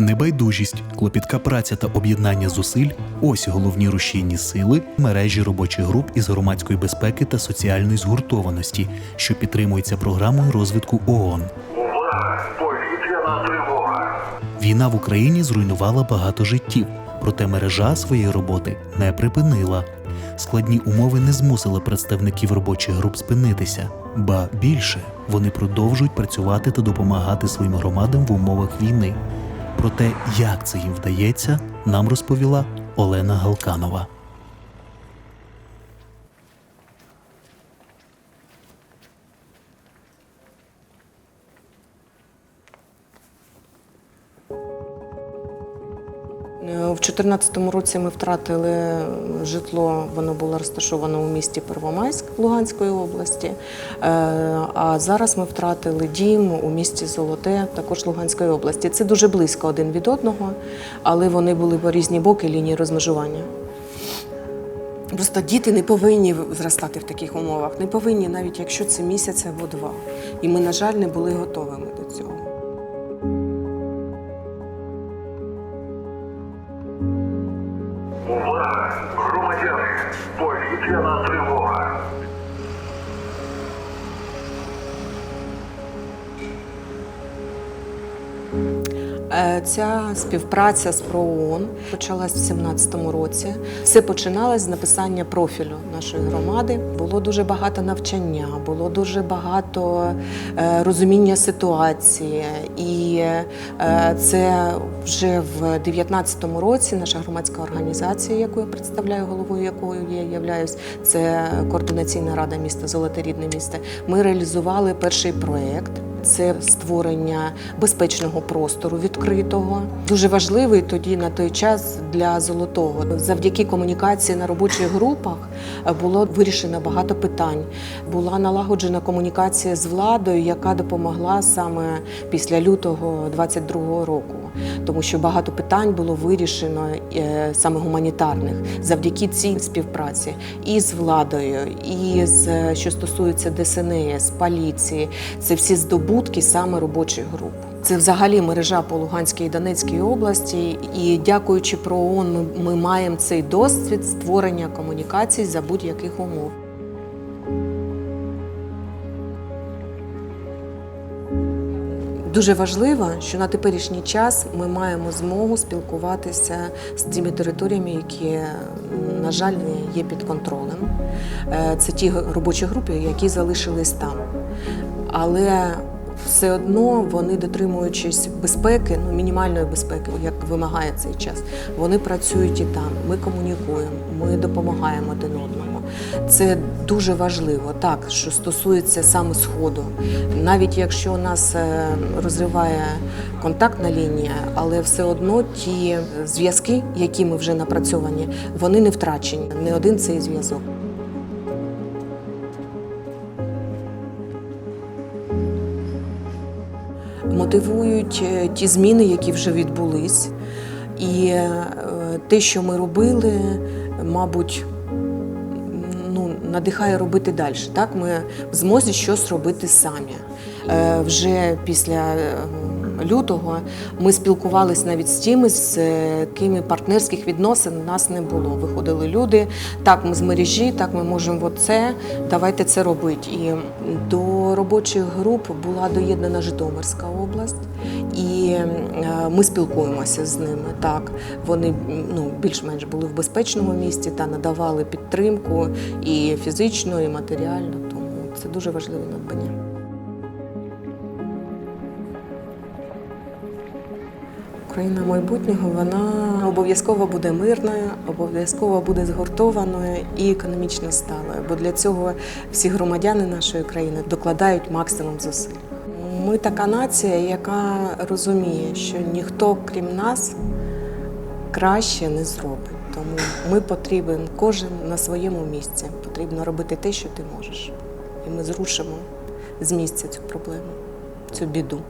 Небайдужість, клопітка праця та об'єднання зусиль ось головні рушійні сили мережі робочих груп із громадської безпеки та соціальної згуртованості, що підтримується програмою розвитку ООН. Війна в Україні зруйнувала багато життів, проте мережа своєї роботи не припинила. Складні умови не змусили представників робочих груп спинитися, ба більше вони продовжують працювати та допомагати своїм громадам в умовах війни. Про те, як це їм вдається, нам розповіла Олена Галканова. У 2014 році ми втратили житло, воно було розташоване у місті Первомайськ Луганської області. Е, А зараз ми втратили дім у місті Золоте, також Луганської області. Це дуже близько один від одного, але вони були по різні боки лінії розмежування. Просто діти не повинні зростати в таких умовах, не повинні, навіть якщо це місяць або два. І ми, на жаль, не були готовими Ця співпраця з ПРООН почалась в 2017 році. Все починалось з написання профілю нашої громади. Було дуже багато навчання, було дуже багато е, розуміння ситуації. І е, це вже в 2019 році наша громадська організація, яку я представляю, головою якою я являюсь, це координаційна рада міста Золоте рідне місто. Ми реалізували перший проєкт. Це створення безпечного простору відкритого. Дуже важливий тоді на той час для золотого. Завдяки комунікації на робочих групах було вирішено багато питань. Була налагоджена комунікація з владою, яка допомогла саме після лютого 22-го року, тому що багато питань було вирішено е, саме гуманітарних завдяки цій співпраці і з владою, і з що стосується ДСНС, поліції. Це всі здобутки саме робочих груп. Це взагалі мережа по Луганській і Донецькій області. І дякуючи ПРООН, ми, ми маємо цей досвід створення комунікацій за будь-яких умов. Дуже важливо, що на теперішній час ми маємо змогу спілкуватися з тими територіями, які, на жаль, не є під контролем. Е, Це ті робочі групи, які залишились там. Але все одно вони, дотримуючись безпеки, ну мінімальної безпеки, як вимагає цей час, вони працюють і там. Ми комунікуємо, ми допомагаємо один одному. Це дуже важливо, так що стосується саме сходу. Навіть якщо у нас е, розриває контактна лінія, але все одно ті зв'язки, які ми вже напрацьовані, вони не втрачені. Не один цей зв'язок. мотивують е, ті зміни, які вже відбулись. І е, те, що ми робили, мабуть, ну, надихає робити далі. Так, ми в змозі щось робити самі. Е, Вже після е, лютого ми спілкувалися навіть з тими, з е, ким партнерських відносин у нас не було. Виходили люди, так, ми з мережі, так ми можемо оце, давайте це робити. І до робочих груп була доєднана Житомирська область, і е, ми спілкуємося з ними. Так, вони ну, більш-менш були в безпечному місці та надавали підтримку і фізично, і матеріально. Тому це дуже важливе надбання. Україна майбутнього вона обов'язково буде мирною, обов'язково буде згуртованою і економічно сталою. Бо для цього всі громадяни нашої країни докладають максимум зусиль. Ми така нація, яка розуміє, що ніхто крім нас краще не зробить. Тому ми потрібен кожен на своєму місці. Потрібно робити те, що ти можеш. І ми зрушимо з місця цю проблему, цю біду.